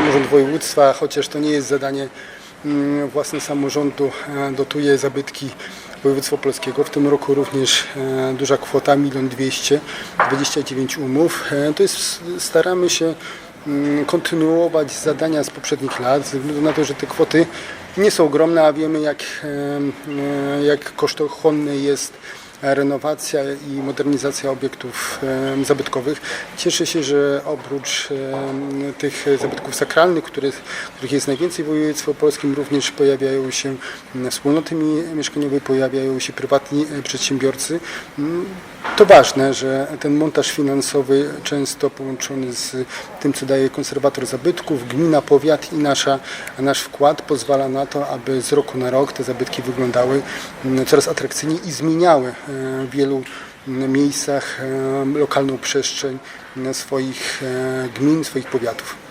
samorząd województwa, chociaż to nie jest zadanie mm, własne samorządu, e, dotuje zabytki województwa polskiego. W tym roku również e, duża kwota, 1 200 29 umów. E, To jest, staramy się mm, kontynuować zadania z poprzednich lat, ze względu na to, że te kwoty nie są ogromne, a wiemy jak, jak kosztochłonny jest renowacja i modernizacja obiektów zabytkowych. Cieszę się, że oprócz tych zabytków sakralnych, których, których jest najwięcej w województwie polskim, również pojawiają się wspólnoty mi- mieszkaniowe, pojawiają się prywatni przedsiębiorcy. To ważne, że ten montaż finansowy często połączony z tym, co daje konserwator zabytków, gmina, powiat i nasza, nasz wkład pozwala na to, aby z roku na rok te zabytki wyglądały mm, coraz atrakcyjniej i zmieniały e, w wielu mm, miejscach e, lokalną przestrzeń e, swoich gmin, swoich powiatów.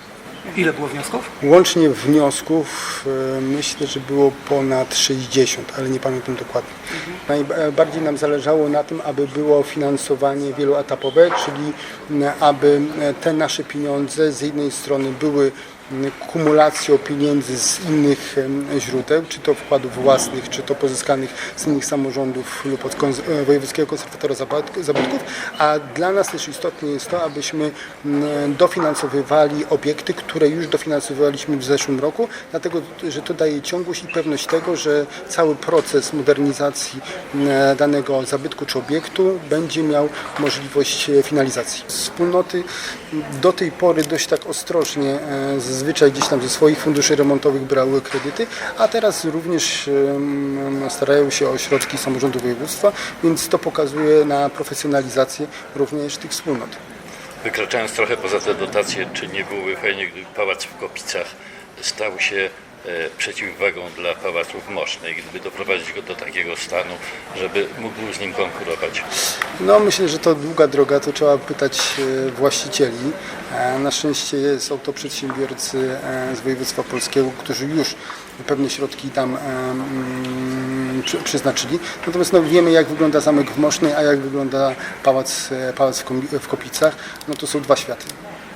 Ile było wniosków? Łącznie wniosków e, myślę, że było ponad 60, ale nie pamiętam dokładnie. Najbardziej nam zależało na tym, aby było finansowanie wieloetapowe, czyli aby e, te nasze pieniądze z jednej strony były kumulacją pieniędzy z innych źródeł, czy to wkładów własnych, czy to pozyskanych z innych samorządów lub od e, Wojewódzkiego Konserwatora Zabytk- Zabytków, a dla nas też istotne jest to, abyśmy dofinansowywali obiekty, które już dofinansowywaliśmy w zeszłym roku, dlatego że to daje ciągłość i pewność tego, że cały proces modernizacji danego zabytku czy obiektu będzie miał możliwość finalizacji. Wspólnoty do tej pory dość tak ostrożnie e, zazwyczaj gdzieś tam ze swoich funduszy remontowych brały kredyty, a teraz również starają się o środki samorządu województwa, więc to pokazuje na profesjonalizację również tych wspólnot. Wykraczając trochę poza te dotacje, czy nie byłoby fajnie, gdyby pałac w Kopicach stał się przeciwwagą dla pałacu w Mosznej, gdyby doprowadzić go do takiego stanu, żeby mógł z nim konkurować? No myślę, że to długa droga, to trzeba pytać e, właścicieli. E, Na szczęście są to przedsiębiorcy e, z województwa polskiego, którzy już pewne środki tam e, mm, przeznaczyli. Natomiast no, wiemy jak wygląda zamek w Mosznej, a jak wygląda pałac, e, pałac w Kopicach. No to są dwa światy.